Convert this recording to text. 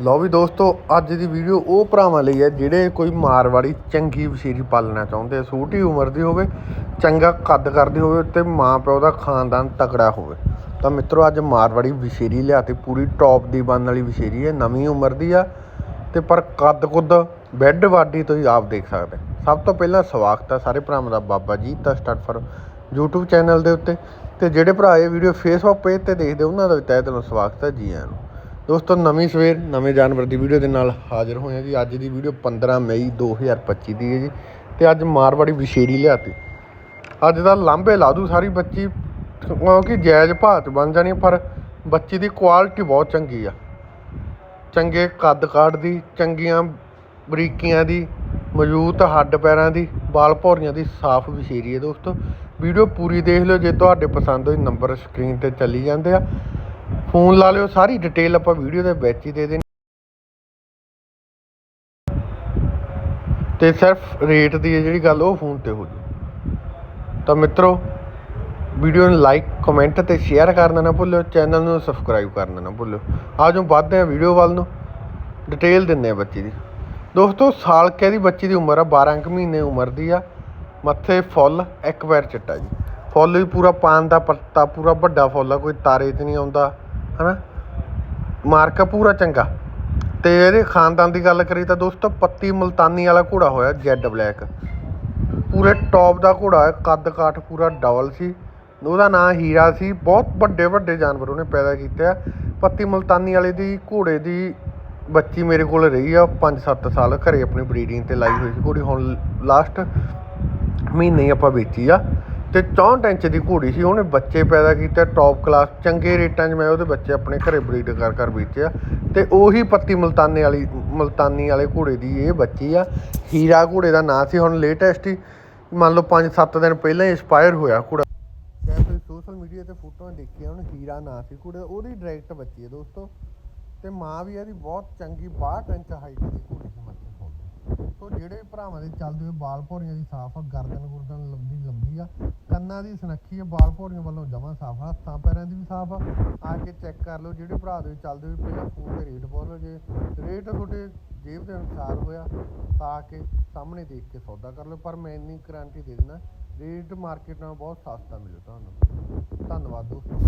ਲਓ ਵੀ ਦੋਸਤੋ, ਅੱਜ ਦੀ ਵੀਡੀਓ ਉਹ ਭਰਾਵਾਂ ਲਈ ਹੈ ਜਿਹੜੇ ਕੋਈ ਮਾਰਵਾੜੀ ਚੰਗੀ ਵਸ਼ੀਰੀ ਪਾਲਣਾ ਚਾਹੁੰਦੇ ਆ। ਛੋਟੀ ਉਮਰ ਦੀ ਹੋਵੇ, ਚੰਗਾ ਕੱਦ ਕਰਦੀ ਹੋਵੇ ਤੇ ਮਾਂ ਪਿਓ ਦਾ ਖਾਨਦਾਨ ਤਕੜਾ ਹੋਵੇ। ਤਾਂ ਮਿੱਤਰੋ, ਅੱਜ ਮਾਰਵਾੜੀ ਵਸ਼ੀਰੀ ਲਿਆਤੀ, ਪੂਰੀ ਟੌਪ ਦੀ ਬਣਨ ਵਾਲੀ ਵਸ਼ੀਰੀ ਹੈ, ਨਵੀਂ ਉਮਰ ਦੀ ਆ। ਤੇ ਪਰ ਕੱਦ ਕੁੱਦ ਬੈੱਡ ਵਾਡੀ ਤੁਸੀਂ ਆਪ ਦੇਖ ਸਕਦੇ। ਸਭ ਤੋਂ ਪਹਿਲਾਂ ਸਵਾਗਤ ਆ ਸਾਰੇ ਭਰਾਵਾਂ ਦਾ ਬਾਬਾ ਜੀ ਦਾ ਸਟਾਰਟ ਫਰ YouTube ਚੈਨਲ ਦੇ ਉੱਤੇ। ਤੇ ਜਿਹੜੇ ਭਰਾ ਇਹ ਵੀਡੀਓ Facebook ਪੇਜ ਤੇ ਦੇਖਦੇ ਉਹਨਾਂ ਦਾ ਵੀ ਤਹਿ ਦਿਲੋਂ ਸਵਾਗਤ ਹੈ ਜੀ ਆਇਆਂ ਨੂੰ। ਦੋਸਤੋ, ਨਵੀਂ ਸਵੇਰ, ਨਵੇਂ ਜਾਨਵਰ ਦੀ ਵੀਡੀਓ ਦੇ ਨਾਲ ਹਾਜ਼ਰ ਹੋਏ ਹਾਂ ਜੀ। ਅੱਜ ਦੀ ਵੀਡੀਓ 15 ਮਈ 2025 ਦੀ ਹੈ ਜੀ ਤੇ ਅੱਜ ਮਾਰਵਾੜੀ ਵਿਸ਼ੇਰੀ ਲਿਆਤੀ। ਅੱਜ ਦਾ ਲਾਂਬੇ ਲਾ ਦੂ ਸਾਰੀ ਬੱਚੀ, ਕਿਉਂਕਿ ਜਾਇਜ਼ ਭਾਅ 'ਚ ਬਣ ਜਾਣੀ ਪਰ ਬੱਚੀ ਦੀ ਕੁਆਲਿਟੀ ਬਹੁਤ ਚੰਗੀ ਆ। ਚੰਗੇ ਕੱਦ ਕਾਠ ਦੀ, ਚੰਗੀਆਂ ਬਰੀਕੀਆਂ ਦੀ, ਮਜ਼ਬੂਤ ਹੱਡ ਪੈਰਾਂ ਦੀ, ਬਾਲ ਭੌਰੀਆਂ ਦੀ ਸਾਫ਼ ਵਿਸ਼ੇਰੀ ਹੈ ਦੋਸਤੋ। ਵੀਡੀਓ ਪੂਰੀ ਦੇਖ ਲਿਓ, ਜੇ ਤੁਹਾਡੇ ਪਸੰਦ ਹੋਈ ਨੰਬਰ ਸਕਰੀਨ ਤੇ ਚੱਲੀ ਜਾਂਦੇ ਆ। ਫੋਨ ਲਾ ਲਿਓ, ਸਾਰੀ ਡਿਟੇਲ ਆਪਾਂ ਵੀਡੀਓ ਦੇ ਵਿੱਚ ਹੀ ਦੇ ਦੇਣੀ। ਤੇ ਸਿਰਫ ਰੇਟ ਦੀ ਹੈ ਜਿਹੜੀ ਗੱਲ, ਉਹ ਫੋਨ ਤੇ ਹੋ ਜੂ। ਤਾਂ ਮਿੱਤਰੋ ਵੀਡੀਓ ਨੂੰ ਲਾਈਕ ਕਮੈਂਟ ਤੇ ਸ਼ੇਅਰ ਕਰਨਾ ਨਾ ਭੁੱਲਿਓ ਚੈਨਲ ਨੂੰ ਸਬਸਕ੍ਰਾਈਬ ਕਰਨਾ ਨਾ ਭੁੱਲਿਓ। ਆਜੋ ਵੱਧਦੇ ਆ ਵੀਡੀਓ ਵੱਲ ਨੂੰ। ਡਿਟੇਲ ਦਿੰਨੇ ਆ ਬੱਚੀ ਦੀ। ਦੋਸਤੋ ਸਾਲ ਕੇ ਦੀ ਬੱਚੀ ਦੀ ਉਮਰ ਆ 12 ਕੁ ਮਹੀਨੇ ਉਮਰ ਦੀ ਆ। ਮੱਥੇ ਫੁੱਲ, ਇੱਕ ਪੈਰ ਚਿੱਟਾ ਜੀ। ਫੁੱਲ ਵੀ ਪੂਰਾ ਪਾਨ ਦਾ ਪੱਤਾ, ਪੂਰਾ ਵੱਡਾ ਫੁੱਲ ਆ, ਕੋਈ ਤਾਰੇ 'ਚ ਨਹੀਂ ਆਉਂਦਾ। ਹਨਾ? ਮਾਰਕਾ ਪੂਰਾ ਚੰਗਾ। ਤੇ ਇਹਦੇ ਖਾਨਦਾਨ ਦੀ ਗੱਲ ਕਰੀ ਤਾਂ ਦੋਸਤੋ, ਪੱਤੀ ਮਲਤਾਨੀ ਵਾਲਾ ਘੋੜਾ ਹੋਇਆ ਜੈਡ ਬਲੈਕ। ਪੂਰੇ ਟੌਪ ਦਾ ਘੋੜਾ ਹੈ, ਕੱਦ ਕਾਠ ਪੂਰਾ ਡਬਲ ਸੀ। ਉਹਦਾ ਨਾਂ ਹੀਰਾ ਸੀ। ਬਹੁਤ ਵੱਡੇ ਵੱਡੇ ਜਾਨਵਰ ਉਹਨੇ ਪੈਦਾ ਕੀਤੇ ਆ। ਪੱਤੀ ਮਲਤਾਨੀ ਵਾਲੇ ਦੀ ਘੋੜੇ ਦੀ ਬੱਚੀ ਮੇਰੇ ਕੋਲ ਰਹੀ ਆ 5-7 ਸਾਲ ਘਰੇ ਆਪਣੀ ਬਰੀਡਿੰਗ ਤੇ ਲਾਈ ਹੋਈ ਸੀ ਘੋੜੀ। ਹੁਣ ਲਾਸਟ ਮਹੀਨੇ ਹੀ ਆਪਾਂ ਵੇਚੀ ਆ। ਤੇ 64 ਇੰਚ ਦੀ ਘੋੜੀ ਸੀ, ਉਹਨੇ ਬੱਚੇ ਪੈਦਾ ਕੀਤੇ ਟੌਪ ਕਲਾਸ ਚੰਗੇ ਰੇਟਾਂ 'ਚ ਮੈਂ ਉਹਦੇ ਬੱਚੇ ਆਪਣੇ ਘਰੇ ਬਰੀਡ ਕਰ ਕਰ ਵੇਚੇ ਆ ਤੇ ਉਹੀ ਪੱਤੀ ਮਲਤਾਨੇ ਵਾਲੀ, ਮਲਤਾਨੀ ਵਾਲੇ ਘੋੜੇ ਦੀ ਇਹ ਬੱਚੀ ਆ। ਹੀਰਾ ਘੋੜੇ ਦਾ ਨਾਂ ਸੀ, ਹੁਣ ਲੇਟੈਸਟ ਹੀ, ਮੰਨ ਲਓ 5-7 ਦਿਨ ਪਹਿਲਾਂ ਹੀ ਐਕਸਪਾਇਰ ਹੋਇਆ ਘੋੜਾ। ਮੈਂ ਤੁਸੀਂ ਸੋਸ਼ਲ ਮੀਡੀਆ ਤੇ ਫੋਟੋਆਂ ਦੇਖੀਆਂ ਉਹਨੂੰ ਹੀਰਾ ਨਾਂ ਸੀ ਘੋੜੇ ਉਹਦੀ ਡਾਇਰੈਕਟ ਬੱਚੀ ਹੈ ਦੋਸਤੋ। ਤੇ ਮਾਂ ਵੀ ਇਹਦੀ ਬਹੁਤ ਚੰਗੀ 62 ਇੰਚ ਹਾਈਟ ਦੀ ਘੋੜੀ ਸੀ ਮੱਥੇ ਸੋ ਜਿਹੜੇ ਭਰਾਵਾਂ ਦੇ ਚੱਲਦੇ ਹੋਏ ਬਾਲ ਭੋਰੀਆਂ ਦੀ ਸਾਫ਼ ਆ, ਗਰਦਨ ਗੁਰਦਨ ਲੰਬੀ ਲੰਬੀ ਆ। ਕੰਨਾਂ ਦੀ ਸੁਨੱਖੀ ਆ, ਬਾਲ ਭੌਰੀਆਂ ਵੱਲੋਂ ਜਮਾਂ ਸਾਫ਼ ਆ, ਹੱਥਾਂ ਪੈਰਾਂ ਦੀ ਵੀ ਸਾਫ਼ ਆ। ਆ ਕੇ ਚੈੱਕ ਕਰ ਲਓ, ਜਿਹੜੇ ਭਰਾ ਦੇ ਚੱਲਦੇ ਹੋਏ ਪਹਿਲਾਂ ਫੋਨ ਤੇ ਰੇਟ ਬੋਲ ਲਓ ਜੇ ਰੇਟ ਤੁਹਾਡੇ ਜੇਬ ਦੇ ਅਨੁਸਾਰ ਹੋਇਆ, ਤਾਂ ਆ ਕੇ ਸਾਹਮਣੇ ਦੇਖ ਕੇ ਸੌਦਾ ਕਰ ਲਓ, ਪਰ ਮੈਂ ਇੰਨੀ ਗਾਰੰਟੀ ਦੇ ਦੇਣਾ ਰੇਟ ਮਾਰਕੀਟ ਨਾਲੋਂ ਬਹੁਤ ਸਸਤਾ ਮਿਲੂ ਤੁਹਾਨੂੰ। ਧੰਨਵਾਦ ਦੋਸਤੋ।